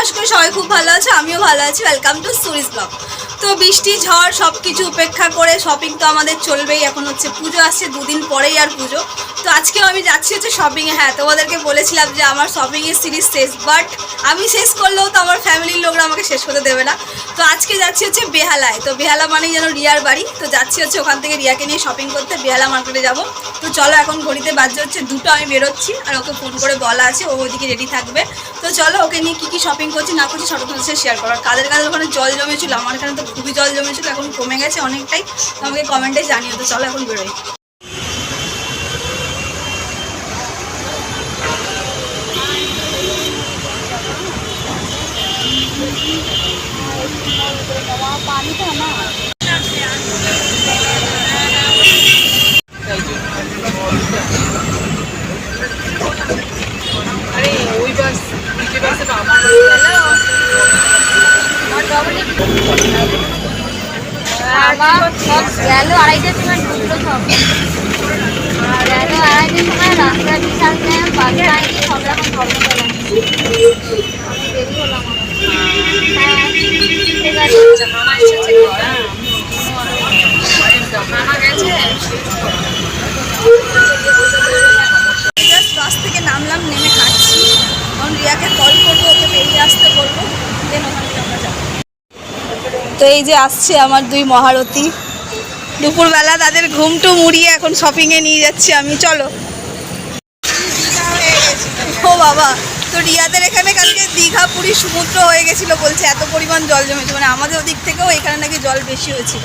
আশা করি সবাই খুব ভালো আছো আমিও ভালো আছি। ওয়েলকাম টু সুরিস ব্লগ তো বৃষ্টি, ঝড় সব কিছু উপেক্ষা করে শপিং তো আমাদের চলবেই। এখন হচ্ছে পুজো আসছে, দুদিন পরেই আর পুজো। তো আজকেও আমি যাচ্ছি হচ্ছে শপিংয়ে হ্যাঁ তোমাদেরকে বলেছিলাম যে আমার শপিংয়ের সিরিজ শেষ বাট আমি শেষ করলেও তো আমার ফ্যামিলির লোকরা আমাকে শেষ করতে দেবে না। তো আজকে যাচ্ছি হচ্ছে বেহালায়। তো বেহালা মানেই যেন রিয়ার বাড়ি। তো যাচ্ছি হচ্ছে ওখান থেকে রিয়াকে নিয়ে শপিং করতে, বেহালা মার্কেটে যাব। তো চলো এখন ঘড়িতে বাজছে হচ্ছে দুটো, আমি বেরোচ্ছি। আর ওকে ফোন করে বলা আছে, ও ওইদিকে রেডি থাকবে। তো চলো ওকে নিয়ে কী কী শপিং করছি, না করছি সব তোমাদের শেয়ার করো কাদের কাদের ওখানে জল জমেছিল, আমার এখানে তো খুবই জল জমেছিল, এখন কমে গেছে অনেকটাই। তো আমাকে কমেন্টে জানিয়ে তো চলো এখন বেরোই আরে ওই বাস নিচে বাসে আমার আমার সব গেল আড়াইটার সময় ঢুকলো সব। গেল আড়াইটার সময় রাস্তা বিশাল জ্যাম বাস পাইনি সব রকম প্রবলেম হলো আমি দেরি হলাম আমার। হ্যাঁ ঠিক আছে মামা এসেছে মামা গেছে জাস্ট বাস থেকে নামলাম নেমে হাঁটছি এখন রিয়াকে কল করব ওকে বেরিয়ে আসতে বলব দেন ওখান থেকে আমরা যাব তো এই যে আসছে আমার দুই মহারথী। দুপুরবেলা তাদের ঘুমটু মুড়িয়ে এখন শপিংয়ে নিয়ে যাচ্ছি আমি চলো। ও বাবা তো রিয়াদের এখানে কালকে দীঘা পুরী সমুদ্র হয়ে গেছিল বলছে এত পরিমাণ জল জমেছে। মানে আমাদের ওদিক থেকেও এখানে নাকি জল বেশি হয়েছিল।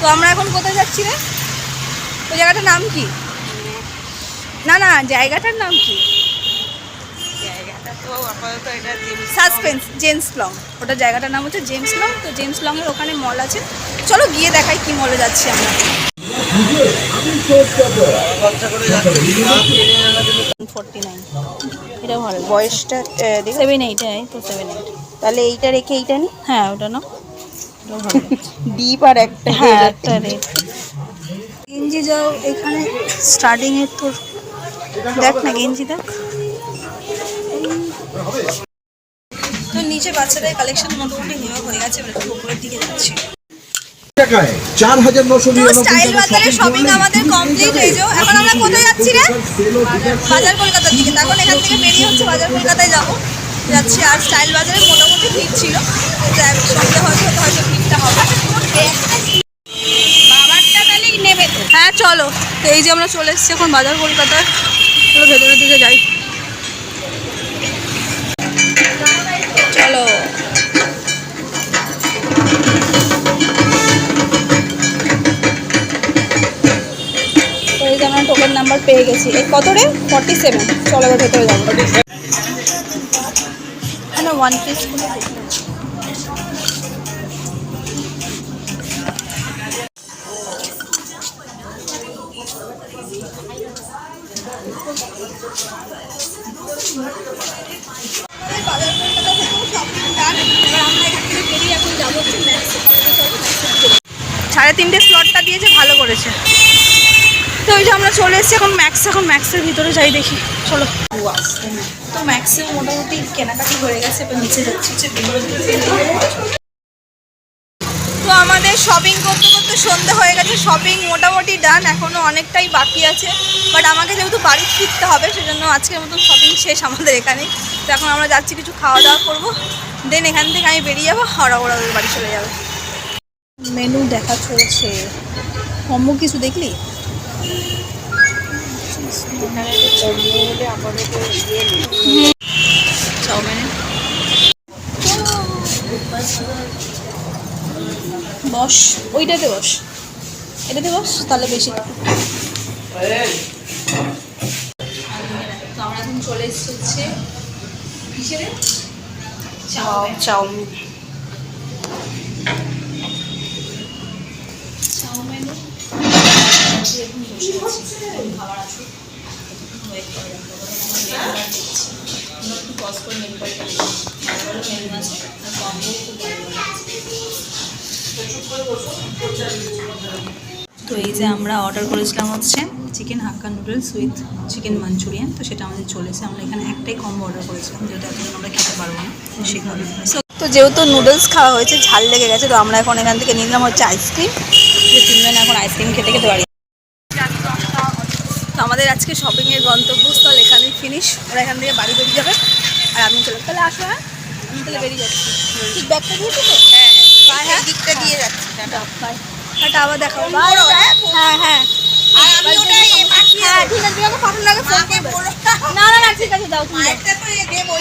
তো আমরা এখন কোথায় যাচ্ছি রে? ওই জায়গাটার নাম কি? না না জায়গাটার নাম কি? তো আপাতত এটা সাসপেন্স জেমস লং ওটা জায়গাটার নাম হচ্ছে জেমস লং তো জেমস লংয়ের ওখানে মল আছে। চলো গিয়ে দেখাই কি মলে যাচ্ছি আমরা। এটা ভালো বয়সটা সেভেন এইট হ্যাঁ তো সেভেন এইট তাহলে এইটা রেখে এইটা নি? হ্যাঁ ওটা না। ডিপ আর একটা হ্যাঁ একটা রেট গেঞ্জি যাও এখানে স্টার্টিং এর তোর। দেখ না গেঞ্জি দেখ। তো নিচে বাচ্চাদের কালেকশন মোটামুটি নেওয়া হয়ে গেছে এবার একটু উপরের দিকে যাচ্ছি। টাকায় চার হাজার নশো স্টাইল বাজারে শপিং আমাদের কমপ্লিট হয়ে যাও। এখন আমরা কোথায় যাচ্ছি রে? বাজার কলকাতার দিকে। তখন এখান থেকে বেরিয়ে হচ্ছে বাজার কলকাতায় যাব। যাচ্ছি আর স্টাইল বাজারে মোটামুটি ভিড় ছিল। সন্ধ্যে হয়তো হয়তো হয়তো ভিড়টা হবে। হ্যাঁ চলো। এই যে আমরা চলে এসেছি এখন বাজার কলকাতায় চলো ভেতরের দিকে যাই। নাম্বার পেয়ে গেছি। এই কত রে? ফর্টি সেভেন চলো এবার ভেতরে যাব। ওয়ান পিস সাড়ে তিনটে স্লটটা দিয়েছে, ভালো করেছে। তো ওই যে আমরা চলে এসেছি, এখন ম্যাক্স এখন ম্যাক্সের ভিতরে যাই দেখি। চলো। তো ম্যাক্সেও মোটামুটি কেনাকাটি হয়ে গেছে, এবার নিচে যাচ্ছি তো আমাদের শপিং করতে করতে সন্ধে হয়ে গেছে শপিং মোটামুটি ডান এখনও অনেকটাই বাকি আছে। বাট আমাকে যেহেতু বাড়ি ফিরতে হবে, সেজন্য আজকের মতন শপিং শেষ আমাদের এখানে তো এখন আমরা যাচ্ছি, কিছু খাওয়া দাওয়া করব। দেন এখান থেকে আমি বেরিয়ে যাব, হাওড়া ওদের বাড়ি চলে যাবে। মেনু দেখা চলছে। মোমো কিছু দেখলি? বস ওইটাতে বস। এটাতে বস তাহলে বেশি আমরা এখন চলে এসেছি হচ্ছে কিসের? চাউমিন। চাউমিন চাউমিন এখন বসে আছি তো এই যে আমরা অর্ডার করেছিলাম হচ্ছে chicken hakka noodles with chicken Manchurian তো সেটা আমাদের চলেছে আমরা এখানে একটাই কম্বো অর্ডার করেছিলাম যেটা এতদিন আমরা খেতে পারব না So, তো যেহেতু নুডলস খাওয়া হয়েছে ঝাল লেগে গেছে তো আমরা এখন এখান থেকে নিলাম হচ্ছে আইসক্রিম যে তিনজন এখন আইসক্রিম খেতে খেতে পারি তো আমাদের আজকে শপিংয়ের গন্তব্যস্থল এখানে ফিনিশ ওরা এখান থেকে বাড়ি বেরিয়ে যাবে। আর আমি চলে। তাহলে আসো হ্যাঁ? আমি তাহলে বেরিয়ে যাচ্ছি। ঠিক ব্যাগটা দিয়ে তো? হ্যাঁ হ্যাঁ। দিকটা দিয়ে যাচ্ছি টাটা। আবার দেখাবো হ্যাঁ হ্যাঁ পাঠিয়ে হ্যাঁ ঠিক আছে না না ঠিক আছে দাও তুমি